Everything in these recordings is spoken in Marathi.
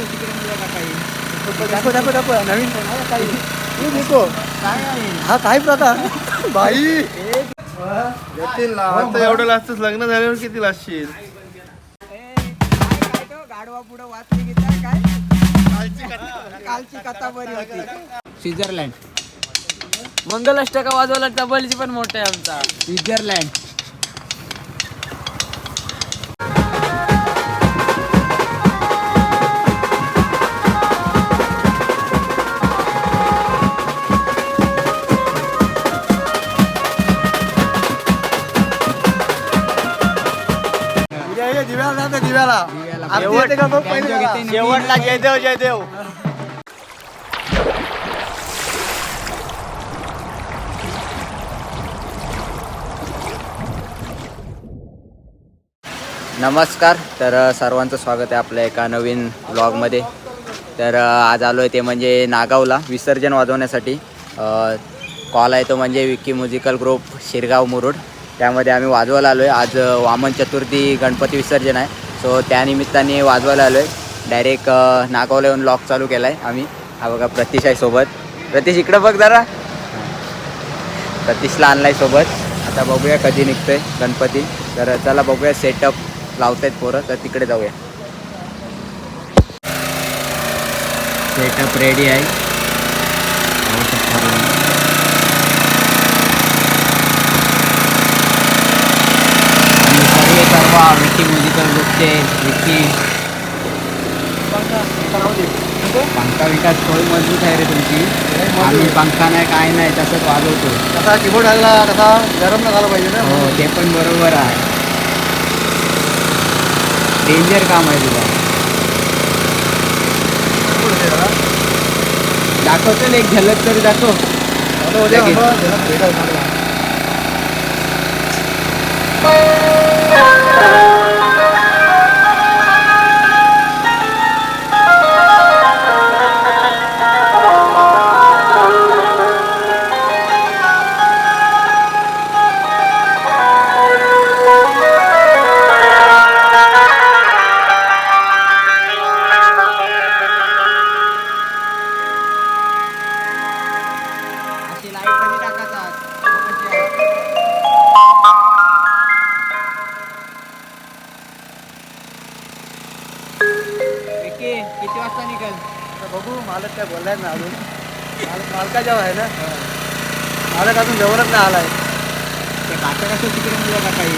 कसं तिकडे मिळाला काही दाखव दाखव दाखव नवीन काही नको काय हा काय प्रकार बाई येतील ना एवढं लाचतच लग्न झाल्यावर किती लाचशील गाडवा पुढे वाचली की काय काय कालची कथा बरी होती स्वित्झर्लंड मंगलाष्टका वाजवला डबलची पण मोठा आहे आमचा. स्वित्झर्लंड. दिव्याला. आरती येते का बघ पहिले जरा. शेवटला जयदेव जयदेव नमस्कार तर अ, सर्वांचं स्वागत आहे आपल्या एका नवीन ब्लॉगमध्ये तर अ, आज आलो आहे ते म्हणजे नागावला विसर्जन वाजवण्यासाठी. कॉल आहे तो म्हणजे विक्की म्युझिकल ग्रुप शिरगाव मुरुड. त्यामध्ये आम्ही वाजवायला आलो आहे आज अ, वामन चतुर्थी गणपती विसर्जन आहे. सो त्यानिमित्ताने वाजवायला आलो आहे डायरेक्ट नागावला येऊन लॉक चालू केला आहे आम्ही. हा बघा प्रतीश आहे सोबत. प्रतीश इकडं बघ जरा. प्रतीशला आणलाय सोबत. आता बघूया कधी निघतोय गणपती. तर चला बघूया सेटअप लावतायत पोरं. तर तिकडे जाऊया. सेटअप रेडी आहे पाहू शकता तुम्ही. आणि सर्व सर्व विक्की म्युझिकल ग्रुपचे विक्की पंखा विकास थोडी मजबूत आहे रे तुमची. आम्ही पंखा नाही काय नाही तसंच वाजवतो. कसा कीबोर्ड लागला कसा गरम नाही झाला पाहिजे ना. हो ते पण बरोबर आहे. डेंजर काम आहे तुला. दाखवतो ना एक झलक तरी दाखव. लगेच. आम्हाला जरा बोललाय ना अजून मालक मालकाच्या आहे ना मालक अजून जवळच नाही आलाय ते काचा कसं तिकडे मिळाला काही?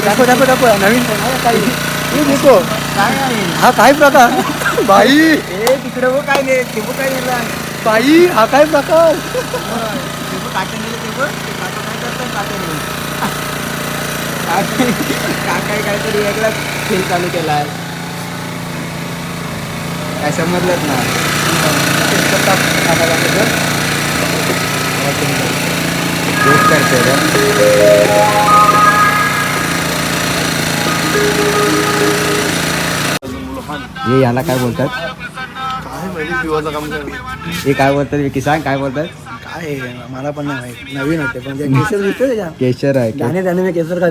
दाखव दाखव दाखव नवीन काही। तू नको काय आहे हा काय प्रकार बाई ए तिकडे बघ काय नाही ते काय दिला बाई हा काय प्रकार ते काचा नेले ते काका काय करतात काकाय काहीतरी वेगळाच खेळ चालू केला आहे काय समजलंच ना। करतोय रे. हे याला काय बोलतात? हे काय बोलतात विकी? सांग काय बोलतात? काय? मला पण नाही माहीत. नवीन होते पण ते केसर दिसतोय त्याच्यात केशर आहे त्याने त्याने मी केसर काय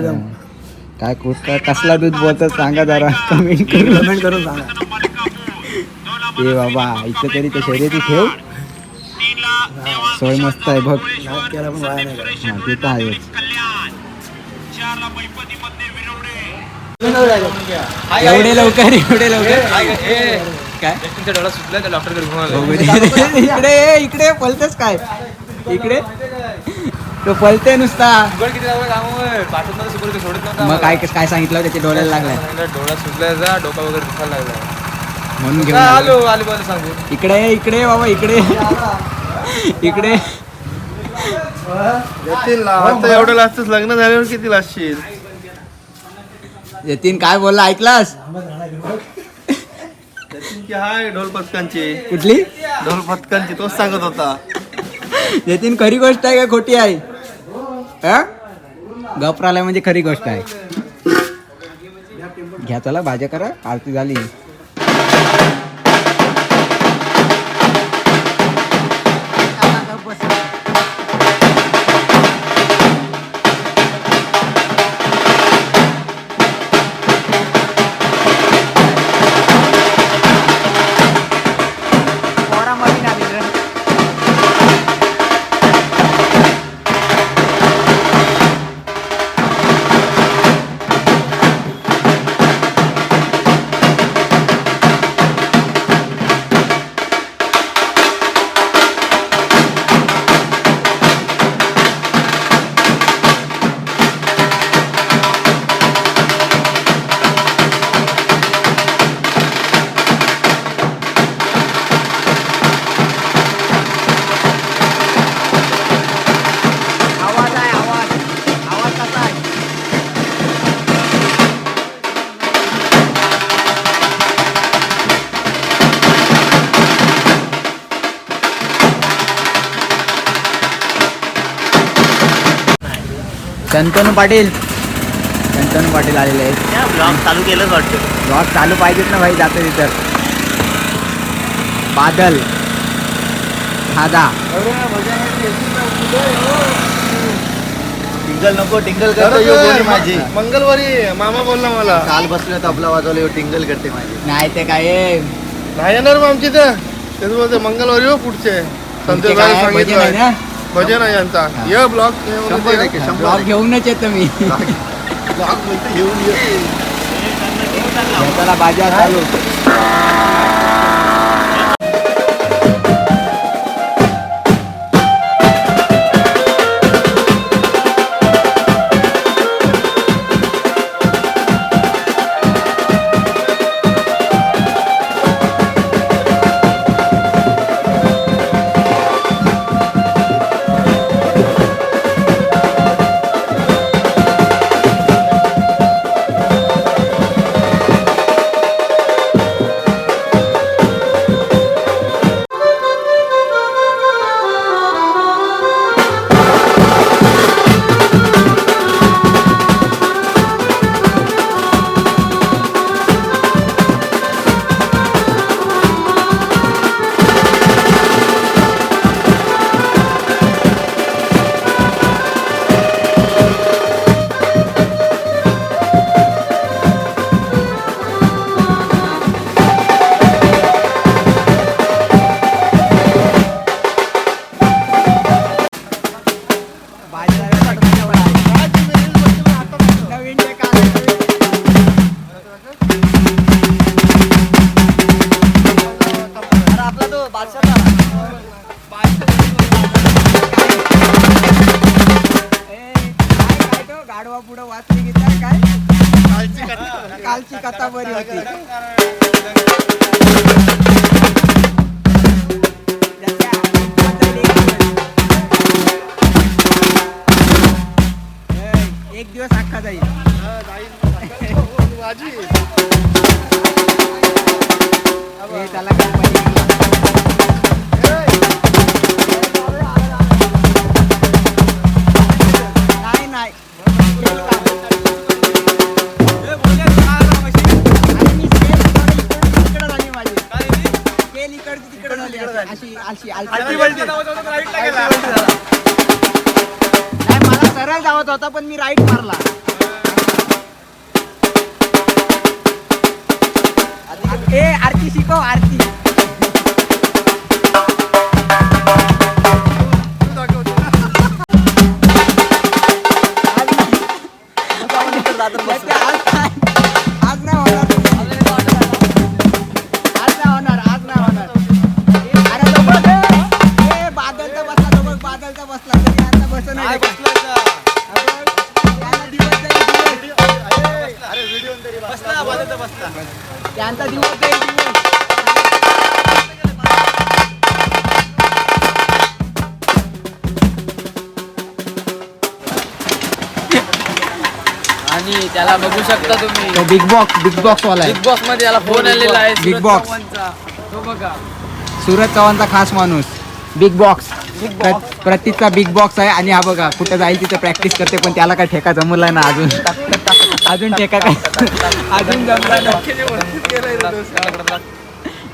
काय कुठं कसला दूध बोलतात? सांगा जरा. कमेंट करून. कमेंट करून सांगा. ए बाबा इथं तरी ते शर्यती ठेव. सोय मस्त आहे बघ. नाद पण वाया नाही हा ते तर आहेच. एवढे लवकर एवढे लवकर. काय? डोळा सुटला त्या डॉक्टर इकडे ये, इकडे पलतेस काय? इकडे. तो पलते नुसता. किती पाठवत नव्हतं सुपर सोडत नव्हता मग काय काय सांगितलं त्याच्या डोळ्याला लागलाय. डोळा सुटलायचा डोका वगैरे दुखायला लागला म्हणून घेऊन काय आलो. आलो आलो बोल सांगू. इकडे ये, इकडे ये बाबा इकडे इकडे येतील ना आता एवढं लाचतच लग्न झाल्यावर किती लाचशील यतीन काय बोलला? ऐकलास? येतील की हाय ढोल पथकांची. कुठली? ढोल पथकांची तोच सांगत होता. यतीन खरी गोष्ट आहे का खोटी आहे? हा? गपराला म्हणजे खरी गोष्ट आहे. घ्या चला भाज्या करा आरती झाली. शंतनू पाटील. शंतनू पाटील आलेले आहेत. ब्लॉग चालू केलंच वाटतं. ब्लॉग चालू पाहिजेत ना भाई जातं तिथं बादल. हादा टिंगल नको टिंगल करतो माझी. मंगळवारी मामा बोलला मला. काल बसलो तबला वाजवले टिंगल करते माझी. नाही ते काय नाही येणार मग आमची तर मंगळवारी हो पुढचे. संतोष सांगितलं भजन आहे यांचा. ये ब्लॉग शंभर टक्के शंभर ब्लॉग घेऊनच येतो मी. ब्लॉग बोलते घेऊन ये बाजार चालू. एक दिवस अख्खा जाईल हे ए आरती शिकव आरती आणि त्याला बघू शकता तुम्ही. तो बिग बॉक्स बिग बॉक्स वाला आहे. बिग बॉसमध्ये याला फोन आलेला आहे Big सुरज Box. चव्हाणचा. तो बघा. सुरत चव्हाणचा खास माणूस. बिग बॉक्स प्रतीकचा बिग बॉक्स आहे आणि हा बघा कुठं जाईल तिथं प्रॅक्टिस करते पण त्याला काय ठेका जमला ना अजून. अजून ठेका काय? अजून जमला ना.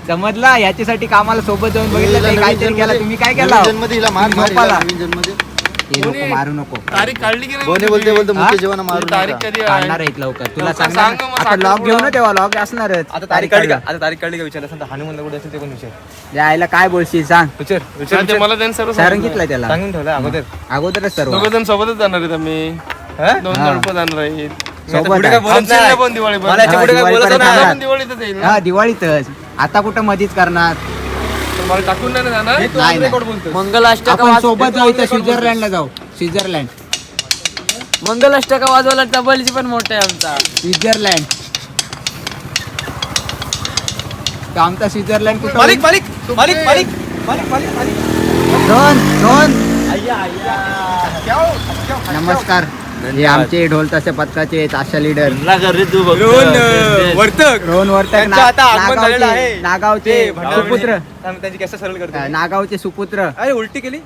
समजला याच्यासाठी कामाला सोबत जाऊन बघितलं ते काहीतरी केला. तुम्ही काय केला? जन्म दिला मार मार झोपाला. जन्ममध्ये हे नको मारू नको. तारीख काढली की नाही बोने बोलते बोलते? मुख्य जेवण मारून तारीख नका. कधी काढणार आहे आहेत लवकर. तुला लवकर सांग मग, आता सांग लॉग घेऊ ना पुढं. तेव्हा लॉग असणारच. आता तारीख काढली का? आता तारीख काढली का हनुमान कुठे असेल ते पण विचार यायला काय बोलशील सांग. विचार विचार ते मला त्यांनी सर्व सांगितलं. घेतलाय त्याला. सांगून ठेवलं अगोदर. अगोदरच सर्व. दोघं जण सोबतच जाणार आहेत आम्ही. हा? दोन जाणार आहेत. मी आता सोबत पुढे आहे. काय बोलत आमच्या नाही. पण दिवाळी मला याच्या हा, पुढे काय बोलत दिवाळीपर्यंत नाही. जाणार. पण दिवाळीतच येईल ना. हा दिवाळीतच. आता कुठं मधीच करणार? मला टाकून नाही ना जाणार हे तू नाही, रेकॉर्ड नाही. बोलतोय मंगलाष्टका आपण वाज- सोबत जाऊ इथं स्वित्झर्लंडला जाऊ. स्वित्झर्लंड. मंगलाष्टका वाजवायला डबलची पण मोठा आहे आमचा. स्वित्झर्लंड. तो आमचा स्वित्झर्लंड कुठं? मालिक मालिक मालिक मालिक मालिक मालिक मालिक. दोन दोन नमस्कार. हे आमचे ढोल तसे पथकाचे आशा लीडर. वर्तक. रोहन वर्तक त्यांचं आता आगमन झालेलं आहे. नागावचे नागावचे सुपुत्र. थांब, त्यांची केस सरळ करतो नागावचे सुपुत्र. अरे उलटी केली?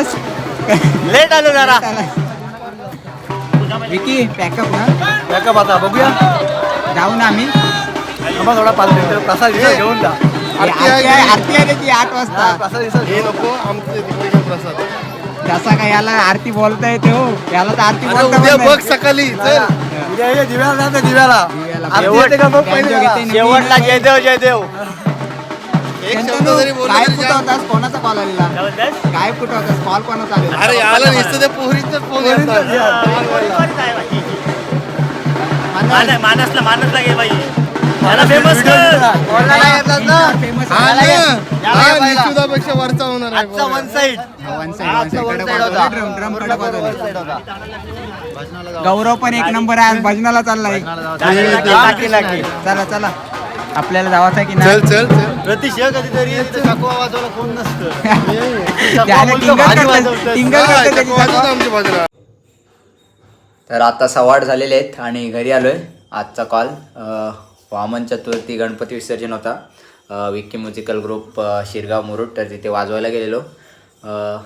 आलास लेट आलो जरा. विकी. पॅकअप ना बॅकअप आता बघूया. जाऊ ना आम्ही. थांबा थोडा पाच मिनिटं. प्रसाद विसाद घेऊन जा. आरती आहे आरती आहे त्याची आठ वाजता? प्रसाद हे नको आमचे तिकडे घे प्रसाद. जसा काय याला आरती बोलता येते हो याला तर आरती बोलता उद्या पण बघ. सकाळी चल. उद्या ये दिव्याला जा त्या दिव्याला. दिव्याला. आरती येते का बघ पहिले त्यांच्या जरा. घेते शेवटला जयदेव जयदेव. काय तरी कुठं. होतास कोणाचा कॉल आलेला? काय कुठं होतास कॉल कोणाचा आलेला? अरे याला नुसतं त्या पोहरीच फोन मानस- मानसला मानसला गे बाई. फेमस वरचा होणार आहे वन. गौरव पण एक नंबर आहे. भजनाला चाललाय. चला चला. आपल्याला जावाचं आहे की नाही? चल चल कधीतरी वाजवायला कोण नसतं. हा, बाजूला. तर आता सवाड झालेले आहेत आणि घरी आलो आहे आजचा कॉल वामन चतुर्थी गणपती विसर्जन होता. विक्की म्युझिकल ग्रुप शिरगाव मुरुड तर तिथे वाजवायला गेलेलो. अ,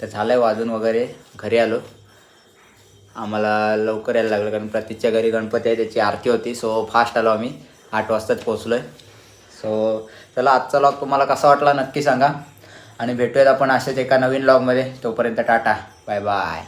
तर झालं आहे वाजून वगैरे घरी आलो. आम्हाला लवकर यायला लागलं कारण प्रतीकच्या घरी गणपती आहे त्याची आरती होती सो फास्ट आलो आम्ही. आठ वाजताच पोचलो आहे सो चला आजचा लॉग तुम्हाला कसा वाटला नक्की सांगा. आणि भेटूयात आपण अशाच एका नवीन लॉगमध्ये तोपर्यंत टाटा. Bye bye